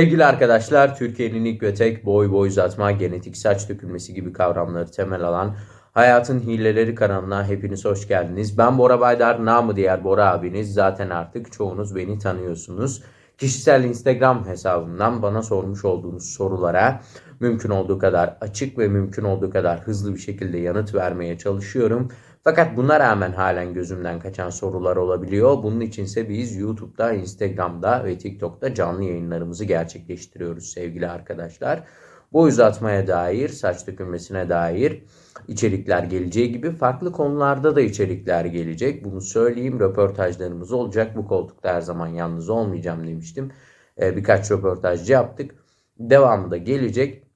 Sevgili arkadaşlar, Türkiye'nin ilk ve tek boy boy uzatma, genetik saç dökülmesi gibi kavramları temel alan Hayatın Hileleri kanalına hepiniz hoş geldiniz. Ben Bora Baydar, namı diğer Bora abiniz. Zaten artık çoğunuz beni tanıyorsunuz. Kişisel Instagram hesabımdan bana sormuş olduğunuz sorulara mümkün olduğu kadar açık ve mümkün olduğu kadar hızlı bir şekilde yanıt vermeye çalışıyorum. Fakat buna rağmen halen gözümden kaçan sorular olabiliyor. Bunun içinse biz YouTube'da, Instagram'da ve TikTok'ta canlı yayınlarımızı gerçekleştiriyoruz sevgili arkadaşlar. Boy uzatmaya dair, saç dökülmesine dair içerikler geleceği gibi farklı konularda da içerikler gelecek. Bunu söyleyeyim. Röportajlarımız olacak. Bu koltukta her zaman yalnız olmayacağım demiştim. Ee, birkaç röportaj yaptık. Devamı da gelecek.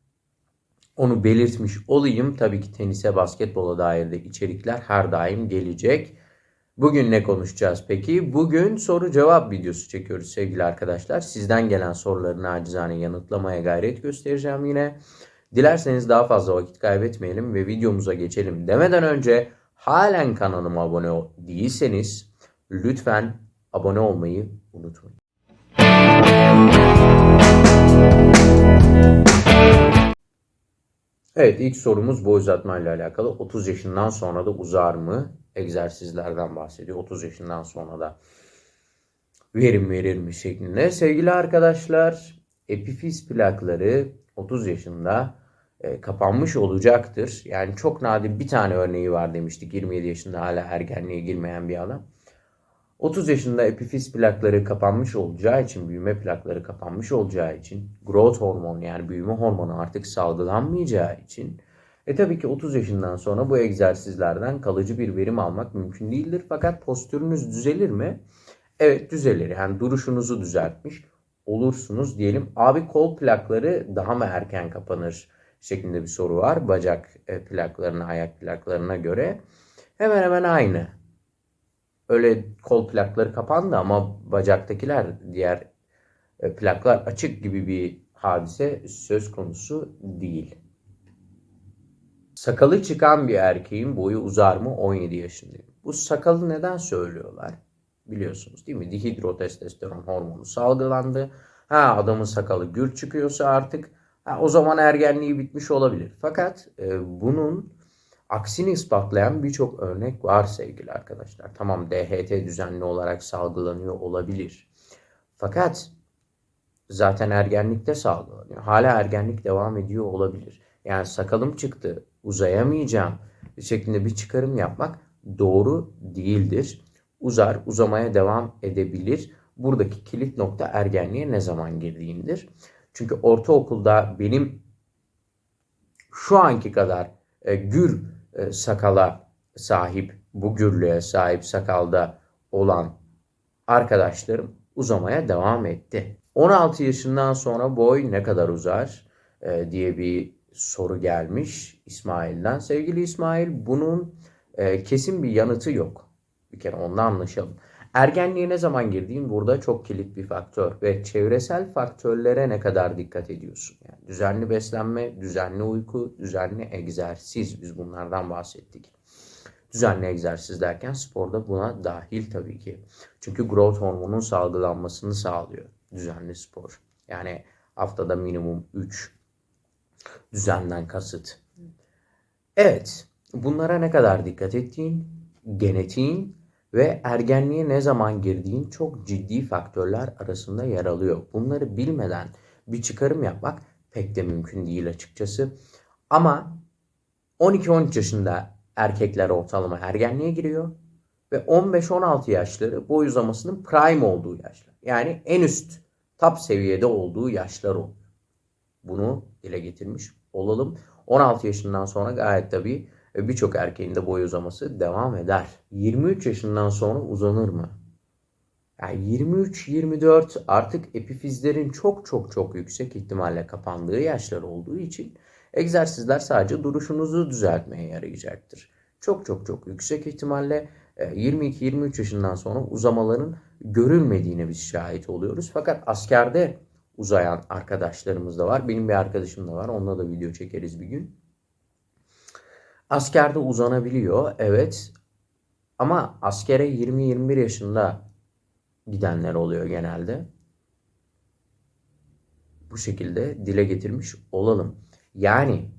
Onu belirtmiş olayım. Tabii ki tenise, basketbola dair de içerikler her daim gelecek. Bugün ne konuşacağız peki? Bugün soru cevap videosu çekiyoruz sevgili arkadaşlar. Sizden gelen soruları nacizane yanıtlamaya gayret göstereceğim yine. Dilerseniz daha fazla vakit kaybetmeyelim ve videomuza geçelim demeden önce halen kanalıma abone değilseniz lütfen abone olmayı unutmayın. Evet ilk sorumuz boy uzatma ile alakalı. 30 yaşından sonra da uzar mı? Egzersizlerden bahsediyor. 30 yaşından sonra da verim verir mi şeklinde. Sevgili arkadaşlar epifiz plakları 30 yaşında e, kapanmış olacaktır. Yani çok nadir bir tane örneği var demiştik. 27 yaşında hala ergenliğe girmeyen bir adam. 30 yaşında epifiz plakları kapanmış olacağı için, büyüme plakları kapanmış olacağı için, growth hormonu yani büyüme hormonu artık salgılanmayacağı için e tabii ki 30 yaşından sonra bu egzersizlerden kalıcı bir verim almak mümkün değildir. Fakat postürünüz düzelir mi? Evet düzelir. Yani duruşunuzu düzeltmiş olursunuz diyelim. Abi kol plakları daha mı erken kapanır şeklinde bir soru var. Bacak e, plaklarına, ayak plaklarına göre. Hemen hemen aynı. Öyle kol plakları kapandı ama bacaktakiler diğer e, plaklar açık gibi bir hadise söz konusu değil. Sakalı çıkan bir erkeğin boyu uzar mı? 17 yaşındayım. Bu sakalı neden söylüyorlar? Biliyorsunuz değil mi? Dihidrotestosteron hormonu salgılandı. Ha adamın sakalı gür çıkıyorsa artık ha, o zaman ergenliği bitmiş olabilir. Fakat e, bunun aksini ispatlayan birçok örnek var sevgili arkadaşlar. Tamam DHT düzenli olarak salgılanıyor olabilir. Fakat zaten ergenlikte salgılanıyor. Hala ergenlik devam ediyor olabilir. Yani sakalım çıktı, uzayamayacağım şeklinde bir çıkarım yapmak doğru değildir. Uzar, uzamaya devam edebilir. Buradaki kilit nokta ergenliğe ne zaman girdiğindir. Çünkü ortaokulda benim şu anki kadar e, gür e, sakala sahip, bu gürlüğe sahip sakalda olan arkadaşlarım uzamaya devam etti. 16 yaşından sonra boy ne kadar uzar e, diye bir soru gelmiş İsmail'den. Sevgili İsmail bunun e, kesin bir yanıtı yok. Bir kere ondan anlaşalım. Ergenliğe ne zaman girdiğin burada çok kilit bir faktör ve çevresel faktörlere ne kadar dikkat ediyorsun? Yani düzenli beslenme, düzenli uyku, düzenli egzersiz biz bunlardan bahsettik. Düzenli egzersiz derken sporda buna dahil tabii ki. Çünkü growth hormonunun salgılanmasını sağlıyor düzenli spor. Yani haftada minimum 3 düzenden kasıt. Evet, bunlara ne kadar dikkat ettiğin, genetiğin ve ergenliğe ne zaman girdiğin çok ciddi faktörler arasında yer alıyor. Bunları bilmeden bir çıkarım yapmak pek de mümkün değil açıkçası. Ama 12-13 yaşında erkekler ortalama ergenliğe giriyor ve 15-16 yaşları boy uzamasının prime olduğu yaşlar. Yani en üst top seviyede olduğu yaşlar oluyor. Bunu dile getirmiş olalım. 16 yaşından sonra gayet tabii birçok erkeğin de boy uzaması devam eder. 23 yaşından sonra uzanır mı? Yani 23-24 artık epifizlerin çok çok çok yüksek ihtimalle kapandığı yaşlar olduğu için egzersizler sadece duruşunuzu düzeltmeye yarayacaktır. Çok çok çok yüksek ihtimalle 22-23 e, yaşından sonra uzamaların görülmediğine biz şahit oluyoruz. Fakat askerde uzayan arkadaşlarımız da var. Benim bir arkadaşım da var. Onunla da video çekeriz bir gün. Askerde uzanabiliyor. Evet. Ama askere 20-21 yaşında gidenler oluyor genelde. bu şekilde dile getirmiş olalım. Yani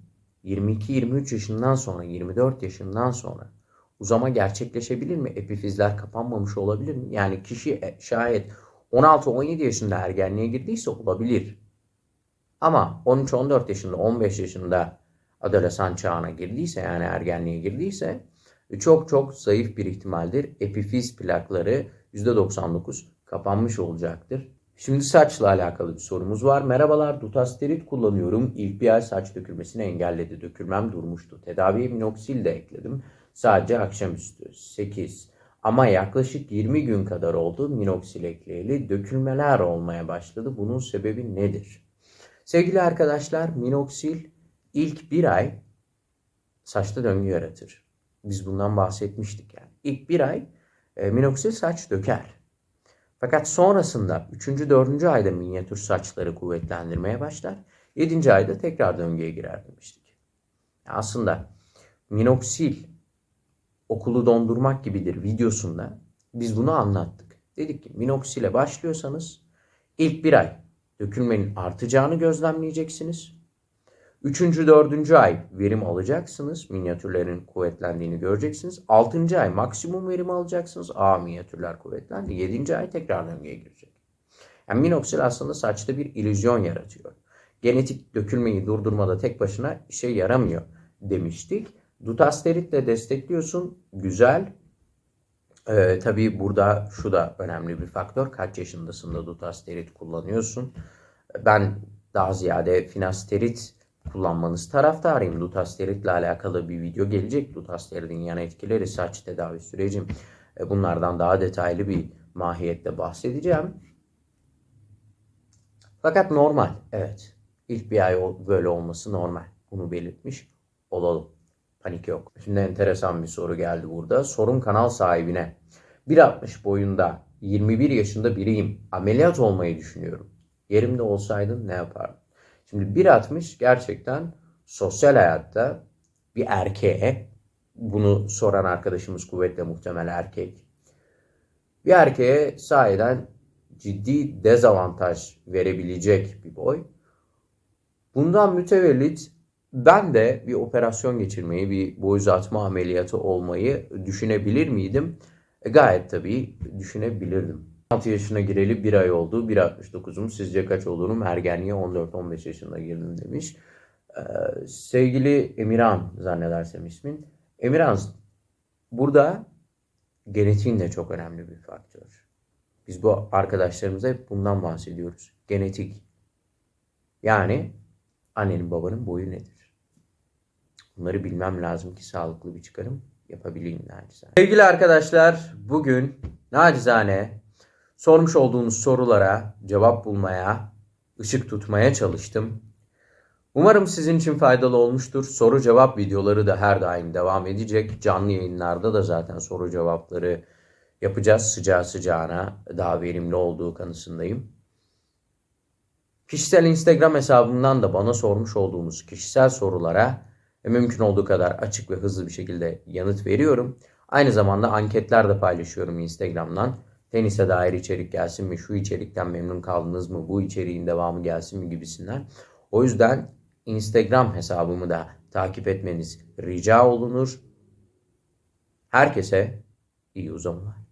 22-23 yaşından sonra, 24 yaşından sonra uzama gerçekleşebilir mi? Epifizler kapanmamış olabilir mi? Yani kişi e, şayet 16-17 yaşında ergenliğe girdiyse olabilir. Ama 13-14 yaşında, 15 yaşında adolesan çağına girdiyse yani ergenliğe girdiyse çok çok zayıf bir ihtimaldir. Epifiz plakları %99 kapanmış olacaktır. Şimdi saçla alakalı bir sorumuz var. Merhabalar, dutasterit kullanıyorum. İlk bir ay saç dökülmesini engelledi. Dökülmem durmuştu. Tedaviye minoksil de ekledim. Sadece akşamüstü 8. Ama yaklaşık 20 gün kadar oldu minoksil ekleyeli. Dökülmeler olmaya başladı. Bunun sebebi nedir? Sevgili arkadaşlar, minoksil ilk bir ay saçta döngü yaratır. Biz bundan bahsetmiştik yani. İlk bir ay e, minoksil saç döker. Fakat sonrasında 3. 4. ayda minyatür saçları kuvvetlendirmeye başlar. 7. ayda tekrar döngüye girer demiştik. Aslında minoksil okulu dondurmak gibidir videosunda biz bunu anlattık. Dedik ki minoksile başlıyorsanız ilk bir ay dökülmenin artacağını gözlemleyeceksiniz. Üçüncü, dördüncü ay verim alacaksınız. Minyatürlerin kuvvetlendiğini göreceksiniz. Altıncı ay maksimum verim alacaksınız. A minyatürler kuvvetlendi. Yedinci ay tekrar döngüye girecek. Yani minoksil aslında saçta bir illüzyon yaratıyor. Genetik dökülmeyi durdurmada tek başına işe yaramıyor demiştik. Dutasterit destekliyorsun. Güzel. Ee, tabii burada şu da önemli bir faktör. Kaç yaşındasın da dutasterit kullanıyorsun? Ben daha ziyade finasterit kullanmanız taraftarıyım. Dutasterit ile alakalı bir video gelecek. Dutasteridin yan etkileri, saç tedavi sürecim. E, bunlardan daha detaylı bir mahiyette bahsedeceğim. Fakat normal. Evet. İlk bir ay böyle olması normal. Bunu belirtmiş olalım. Panik yok. Şimdi enteresan bir soru geldi burada. Sorum kanal sahibine. 1.60 boyunda 21 yaşında biriyim. Ameliyat olmayı düşünüyorum. Yerimde olsaydın ne yapardın? Şimdi 1.60 gerçekten sosyal hayatta bir erkeğe bunu soran arkadaşımız kuvvetle muhtemel erkek. Bir erkeğe sahiden ciddi dezavantaj verebilecek bir boy. Bundan mütevellit ben de bir operasyon geçirmeyi, bir boy uzatma ameliyatı olmayı düşünebilir miydim? E, gayet tabii düşünebilirdim. 16 yaşına gireli bir ay oldu. 1.69'um. Sizce kaç olurum? Ergenliğe 14-15 yaşında girdim demiş. Ee, sevgili Emirhan zannedersem ismin. Emirhan burada genetiğin de çok önemli bir faktör. Biz bu arkadaşlarımıza hep bundan bahsediyoruz. Genetik. Yani annenin babanın boyu nedir? Bunları bilmem lazım ki sağlıklı bir çıkarım yapabileyim nacizane. Sevgili arkadaşlar bugün nacizane sormuş olduğunuz sorulara cevap bulmaya, ışık tutmaya çalıştım. Umarım sizin için faydalı olmuştur. Soru cevap videoları da her daim devam edecek. Canlı yayınlarda da zaten soru cevapları yapacağız sıcağı sıcağına. Daha verimli olduğu kanısındayım. Kişisel Instagram hesabımdan da bana sormuş olduğunuz kişisel sorulara mümkün olduğu kadar açık ve hızlı bir şekilde yanıt veriyorum. Aynı zamanda anketler de paylaşıyorum Instagram'dan. Tenise dair içerik gelsin mi? Şu içerikten memnun kaldınız mı? Bu içeriğin devamı gelsin mi? Gibisinden. O yüzden Instagram hesabımı da takip etmeniz rica olunur. Herkese iyi uzamalar.